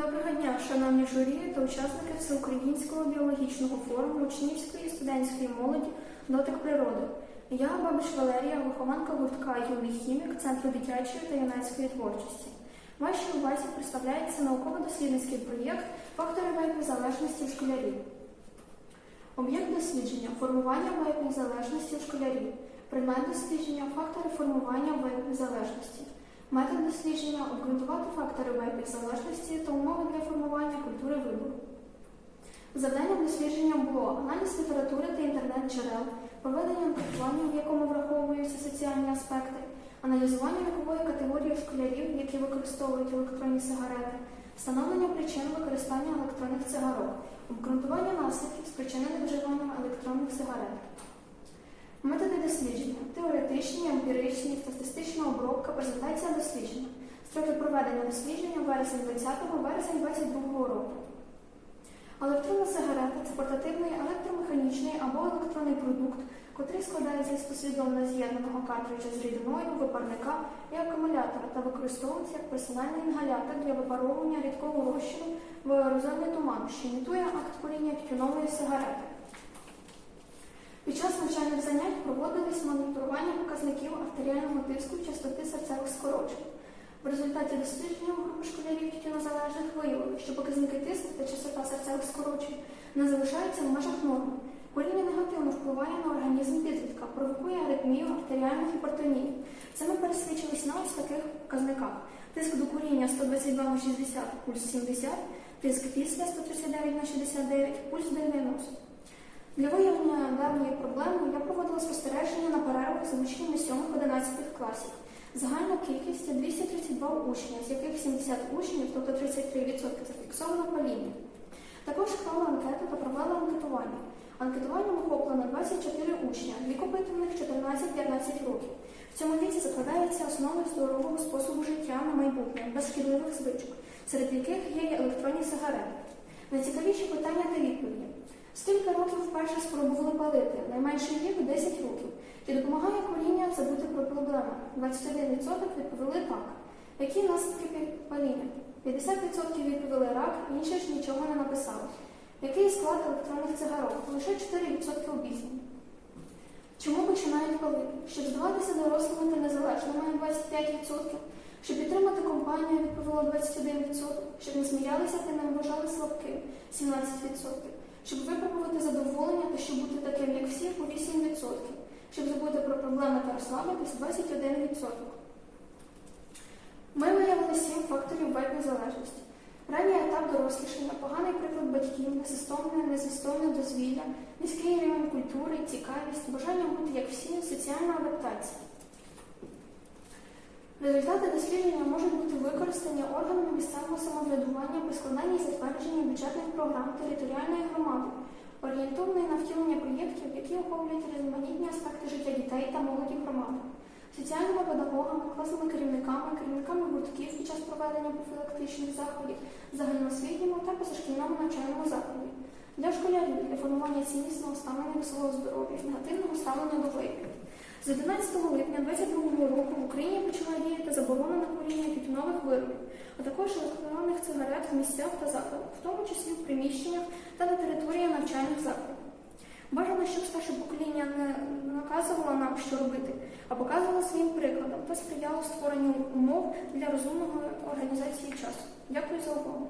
Доброго дня, шановні журі та учасники Всеукраїнського біологічного форуму учнівської студентської молоді Дотик природи. Я Бабич Валерія, вихованка гуртка Юний хімік Центру дитячої та юнацької творчості. Вашій увазі представляється науково-дослідницький проєкт Фактори вайпів залежності школярів. Об'єкт дослідження формування вайпів залежності у школярів. Предмет дослідження фактори формування вайпів залежності. Метод дослідження обґрунтувати фактори вайпів залежності та умови для формування культури вибору. Завданням дослідження було аналіз літератури та інтернет-джерел, проведення анкетування, в якому враховуються соціальні аспекти, аналізування вікової категорії школярів, які використовують електронні сигарети, встановлення причин використання електронних цигарок, обґрунтування наслідків, спричинених вживанням електронних сигарет. Методи дослідження емпіричні, статистична обробка, презентація дослідження. Строки проведення дослідження вересень 20 вересень 22 року. Електронна сигарета це портативний електромеханічний або електронний продукт, котрий складається із послідовно з'єднаного картриджа з рідиною, випарника і акумулятора та використовується як персональний інгалятор для випаровування рідкого розчину в аерозольний туман, що імітує акт куріння тютюнової сигарети. Під час навчальних занять проводились моніторування показників артеріального тиску частоти серцевих скорочень. В результаті дослідження групи школярів тютюнозалежних виявили, що показники тиску та частота серцевих скорочень не залишаються в межах норми. Куріння негативно впливає на організм підлітка, провокує аритмію, артеріальну гіпертонію. Це ми пересвідчились на ось таких показниках. Тиск до куріння 122 на 60, пульс 70, тиск після 139 на 69, пульс 90. Для виявлення даної проблеми я проводила спостереження на перервах з учнями 7-11 класів. Загальна кількість 232 учня, з яких 70 учнів, тобто 33% зафіксовано паління. Також склала анкету та провела анкетування. Анкетуванням охоплено 24 учня, вік опитуваних 14-15 років. В цьому віці закладається основи здорового способу життя на майбутнє, без шкідливих звичок, серед яких є електронні сигарети. Найцікавіші питання та відповіді. Скільки років вперше спробували палити? Найменший вік 10 років. Чи допомагає куріння забути про проблеми? 21% відповіли так. Які наслідки паління? 50% відповіли рак, інші ж нічого не написали. Який склад електронних цигарок? Лише 4% обізнані. Чому починають палити? Щоб здаватися дорослими та незалежними 25%, щоб підтримати компанію відповіло 21%, щоб не сміялися та не вважали слабким 17%, щоб випробувати задоволення та щоб бути таким, як всі, по 8%, щоб забути про проблеми та розслабитись 21%. Ми виявили сім факторів вайбної залежності. Ранній етап дорослішання, поганий приклад батьків, несистомне, несистомне дозвілля, низький рівень культури, цікавість, бажання бути як всі, соціальна адаптація. Результати дослідження можуть бути використані органами місцевого самоврядування при складанні і затвердженні бюджетних програм територіальної громади, орієнтованої на втілення проєктів, які охоплюють різноманітні аспекти життя дітей та молоді громади, соціальними педагогами, класними керівниками, керівниками гуртків під час проведення профілактичних заходів, загальноосвітньому та позашкільному навчальному закладі, для школярів для формування ціннісного ставлення до свого здоров'я, негативного ставлення до випів. З 11 липня 2022 року в Україні почала діяти заборона на куріння тютюнових виробів, а також електронних цигарет в місцях та закладах, в тому числі в приміщеннях та на території навчальних закладів. Бажано, щоб старше покоління не наказувало нам, що робити, а показувало своїм прикладом та сприяло створенню умов для розумної організації часу. Дякую за увагу.